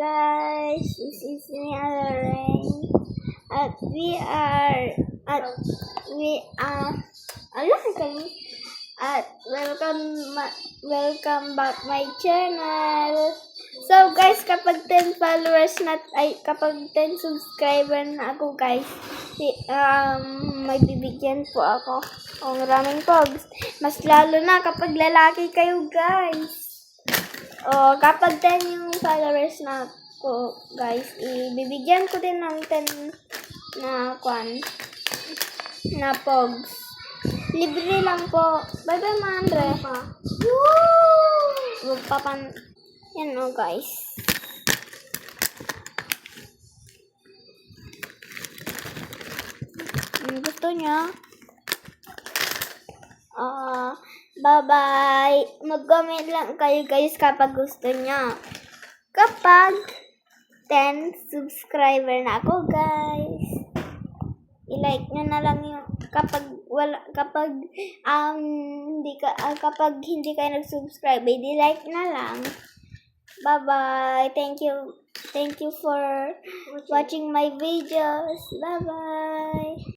guys, this is me Lorraine. At we are at we are ala kayo. At welcome welcome back my channel. So guys, kapag 10 followers na ay kapag 10 subscriber na ako guys, um may bibigyan po ako ng maraming pogs. Mas lalo na kapag lalaki kayo guys. O, kapag 10 yung followers na ko, guys, ibibigyan ko din ng 10 na kwan na pogs. Libre lang po. Bye-bye, mga Andre. Woo! Magpapan... Yan o, guys. Ang gusto niya. Ah, bye-bye. Mag-comment lang kayo guys kapag gusto niya. Kapag 10 subscriber na ako guys. I-like nyo na lang yung kapag wala kapag um hindi ka ah, kapag hindi kayo nag-subscribe, i like na lang. Bye-bye. Thank you. Thank you for watching my videos. Bye-bye.